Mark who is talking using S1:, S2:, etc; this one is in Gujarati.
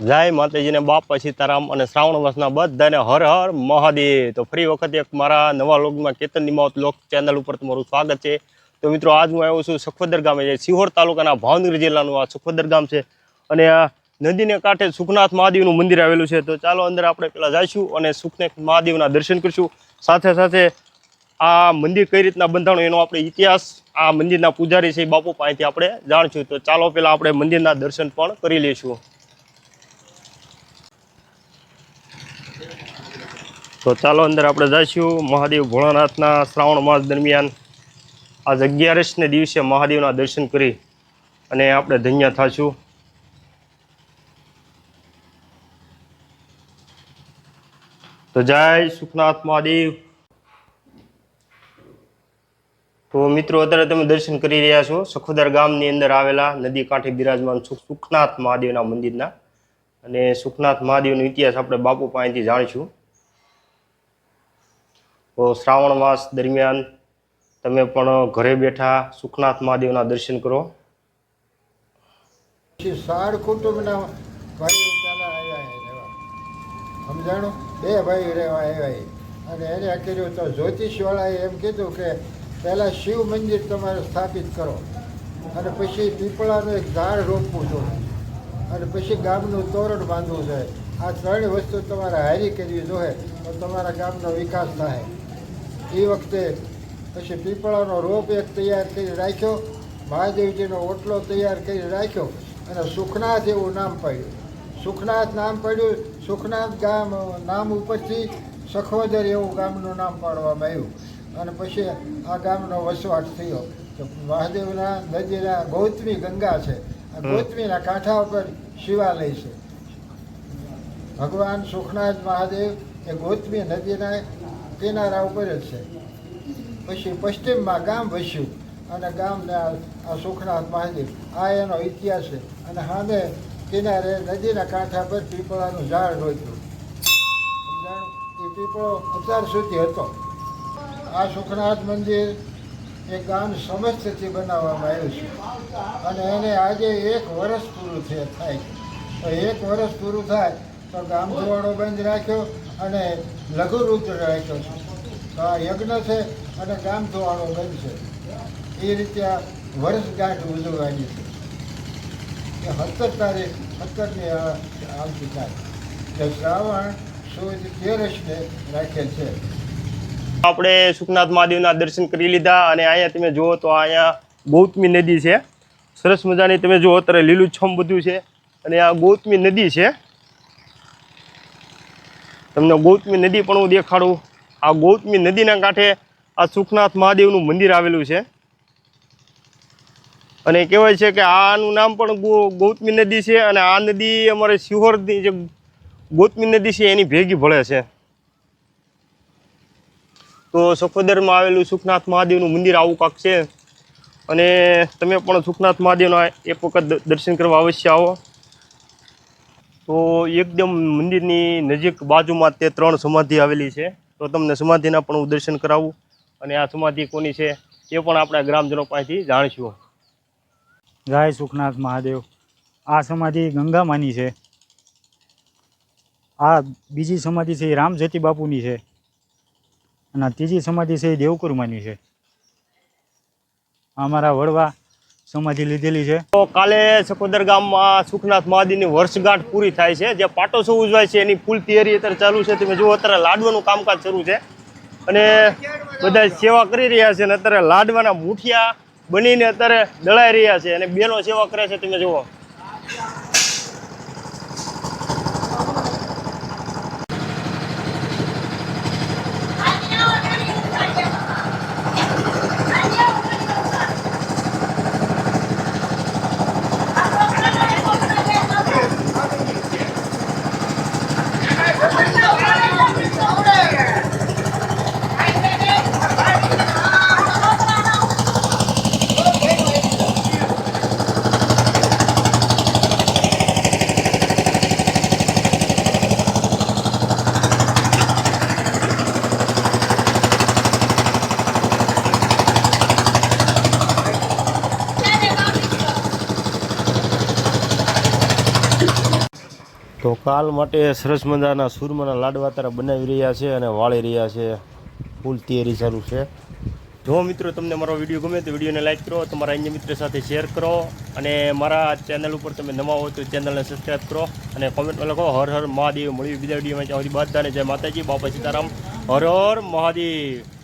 S1: જય માતાજીને બાપા સીતારામ અને શ્રાવણ માસના બધાને હર હર મહાદેવ. તો ફરી વખત એક મારા નવા લોગમાં કેતન નિમાવત લોક ચેનલ ઉપર તમારું સ્વાગત છે. તો મિત્રો, આજ હું આવ્યો છું સુખવદર ગામે, જે સિહોર તાલુકાના ભાવનગર જિલ્લાનું. આ સુખવદર ગામ છે. અને આ નદીને કાંઠે સુખનાથ મહાદેવનું મંદિર આવેલું છે. તો ચાલો અંદર આપણે પેલા જઈશું અને સુખનાથ મહાદેવના દર્શન કરીશું. સાથે સાથે આ મંદિર કઈ રીતના બંધાણું એનો આપણે ઇતિહાસ, આ મંદિરના પૂજારી છે બાપુ પાસેથી આપણે જાણશું. તો ચાલો પેલા આપણે મંદિરના દર્શન પણ કરી લઈશું. તો ચાલો અંદર આપણે જઈશું. મહાદેવ ભોળાનાથના શ્રાવણ માસ દરમિયાન આજ અગિયારસને દિવસે મહાદેવના દર્શન કરી અને આપણે ધન્ય થશું. તો જય સુખનાથ મહાદેવ. તો મિત્રો, અત્યારે તમે દર્શન કરી રહ્યા છો. સખોદર ગામની અંદર આવેલા નદી કાંઠે બિરાજમાન સુખનાથ મહાદેવના મંદિરના. અને સુખનાથ મહાદેવનો ઇતિહાસ આપણે બાપુ પાસેથી જાણીશું. તો શ્રાવણ માસ દરમિયાન તમે પણ ઘરે બેઠા સુખનાથ મહાદેવના દર્શન કરો.
S2: સાર કુટુંબના ભાઈઓ પહેલા આવ્યા રહેવા. સમજાણું? બે ભાઈ રહેવા આવ્યા અને એને કર્યું તો જ્યોતિષવાળાએ એમ કીધું કે પહેલાં શિવ મંદિર તમારે સ્થાપિત કરો. અને પછી પીપળાનું એક ઝાડ રોપવું જોઈએ. અને પછી ગામનું તોરણ બાંધવું જોઈએ. આ ત્રણ વસ્તુ તમારે હારી કરવી જોઈએ તો તમારા ગામનો વિકાસ થાય. એ વખતે પછી પીપળાનો રોપ એક તૈયાર કરી રાખ્યો મહાદેવજીનો ઓટલો તૈયાર કરી રાખ્યો અને સુખનાથ એવું નામ પડ્યું. સુખનાથ નામ પડ્યું સુખનાથ ગામ નામ ઉપરથી સખોદર એવું ગામનું નામ પાડવામાં આવ્યું. અને પછી આ ગામનો વસવાટ થયો તો મહાદેવના નદીના ગૌતમી ગંગા છે આ ગૌતમીના કાંઠા ઉપર શિવાલય છે. ભગવાન સુખનાથ મહાદેવ એ ગૌતમી નદીના કિનારા ઉપર જ છે. પછી પશ્ચિમમાં ગામ વસ્યું અને ગામને આ સુખનાથ મહાદેવ આ એનો ઇતિહાસ છે. અને સામે કિનારે નદીના કાંઠા પર પીપળાનું ઝાડ રોપ્યું. એ પીપળો અત્યાર સુધી હતો. આ સુખનાથ મંદિર એ ગામ સમસ્તથી બનાવવામાં આવ્યું છે. અને એને આજે એક વર્ષ પૂરું થયા તો એક વર્ષ પૂરું થાય તો ગામ ધોવાડો બંધ રાખ્યો અને લઘુરુદ્ર રાખ્યો છે. તો આ યજ્ઞ છે અને ગામ ધોવાડો બંધ છે. એ રીતે આ વર્ષગાંઠ ઉજવવાની છે. એ સત્તર તારીખ, સત્તરની આવતીકાલ. એટલે શ્રાવણ, સુદ તેરસને રાખેલ છે.
S1: આપણે સુખનાથ મહાદેવના દર્શન કરી લીધા અને અહીંયા તમે જુઓ તો અહીંયા ગૌતમી નદી છે. સરસ મજાની તમે જુઓ અત્યારે લીલુંછમ બધું છે. અને આ ગૌતમી નદી છે. તમને ગૌતમી નદી પણ હું દેખાડું. આ ગૌતમી નદીના કાંઠે આ સુખનાથ મહાદેવનું મંદિર આવેલું છે. અને કહેવાય છે કે આનું નામ પણ ગૌતમી નદી છે અને આ નદી અમારે શિહોરની જે ગૌતમી નદી છે એની ભેગી ભળે છે. તો સફોદરમાં આવેલું સુખનાથ મહાદેવનું મંદિર આવું કાંક છે. અને તમે પણ સુખનાથ મહાદેવના એક વખત દર્શન કરવા અવશ્ય આવો. તો એકદમ મંદિરની નજીક બાજુમાં તે ત્રણ સમાધિ આવેલી છે. તો તમને સમાધિના પણ હું દર્શન કરાવું અને આ સમાધિ કોની છે એ પણ આપણા ગ્રામજનો પાસેથી જાણીશું
S3: જય સુખનાથ મહાદેવ. આ સમાધિ ગંગામાની છે. આ બીજી સમાધિ છે એ રામજતી બાપુની છે. અને ત્રીજી સમાધિ છે એ દેવકુરમાની છે. અમારા વડવા સમાધિ લીધેલી છે.
S1: તો કાલે સકોદર ગામમાં સુખનાથ મહાદેવની વર્ષગાંઠ પૂરી થાય છે. જે પાટોત્સવ ઉજવાય છે, એની ફૂલ તૈયારી અત્યારે ચાલુ છે. તમે જુઓ, અત્યારે લાડવાનું કામકાજ શરૂ છે. અને બધા સેવા કરી રહ્યા છે અને અત્યારે લાડવાના મુઠિયા બનીને અત્યારે દળાઈ રહ્યા છે અને બેનો સેવા કરે છે. તમે જુઓ. તો કાલ માટે સરસ મજાના સુરમાના લાડવા તારા બનાવી રહ્યા છે અને વાળી રહ્યા છે. ફૂલ તૈયારી ચાલુ છે. જો મિત્રો તમને મારો વીડિયો ગમે તો વિડીયોને લાઈક કરો, તમારા અન્ય મિત્ર સાથે શેર કરો અને મારા ચેનલ ઉપર તમે નવા હો તો ચેનલને સબસ્ક્રાઈબ કરો અને કોમેન્ટમાં લખો, હર હર મહાદેવ. મળ્યું બીજા વિડીયોમાં. ત્યાં સુધી બધાને જય માતાજી, બાપા સીતારામ. હર હર મહાદેવ.